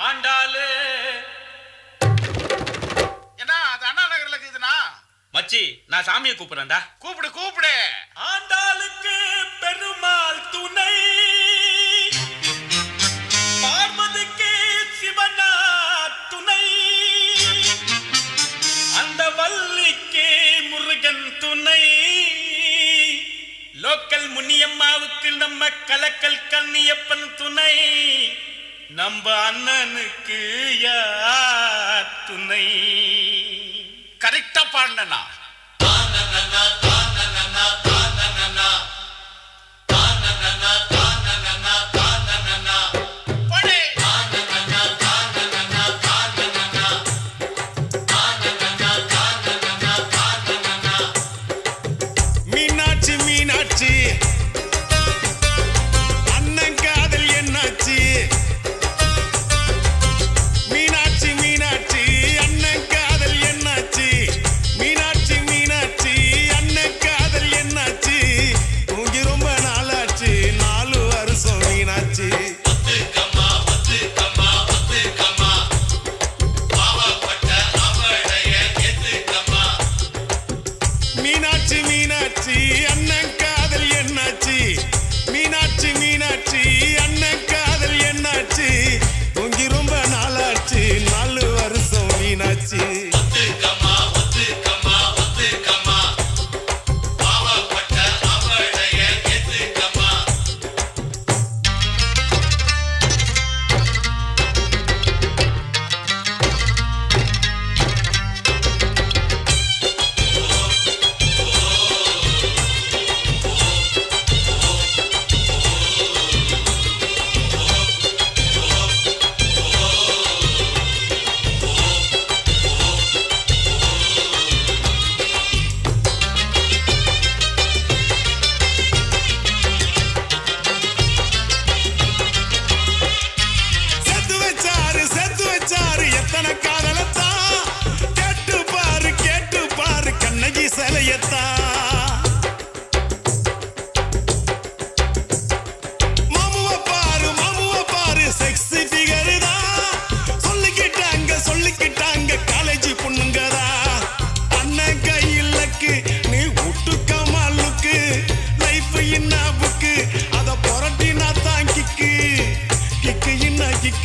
ஆண்டாளு. என்ன அது அண்ணா நகர்ல இருக்குதுண்ணா? மச்சி நான் சாமியை கூப்பிடுறேன்டா. கூப்பிடு கூப்பிடு. ஆண்டாளுக்கு பெருமாள் துணை. பார்வதிக்கு சிவனா துணை. அந்த வள்ளிக்கு முருகன் துணை. லோக்கல் முனியம்மாவுக்கு நம்ம கலக்கல் கண்ணியப்பன் துணை. நம்ம அண்ணனுக்கு யார் துணை? கரெக்டா பாடினா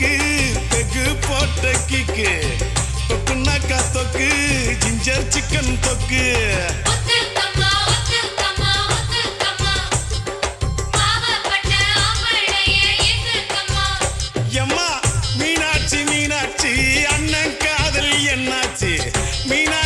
கிக்கு பெகு போட்ட கிக்கு. தொக்குனாக்கா தொக்கு. ஜிஞ்சர் சிக்கன் தொக்கு எம்மா மீனாட்சி மீனாட்சி அண்ணன் காதல் என்னாச்சு? மீனா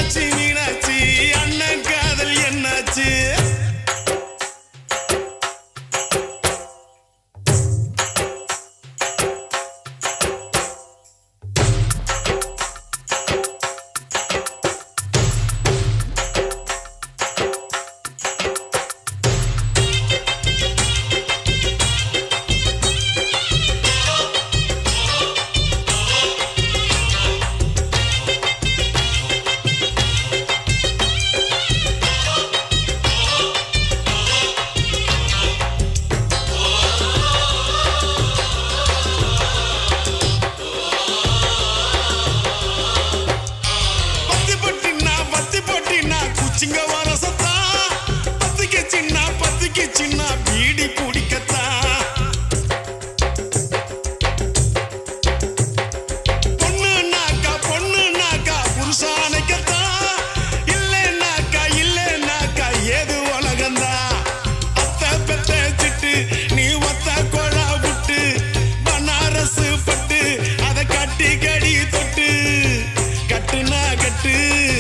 பாட்டு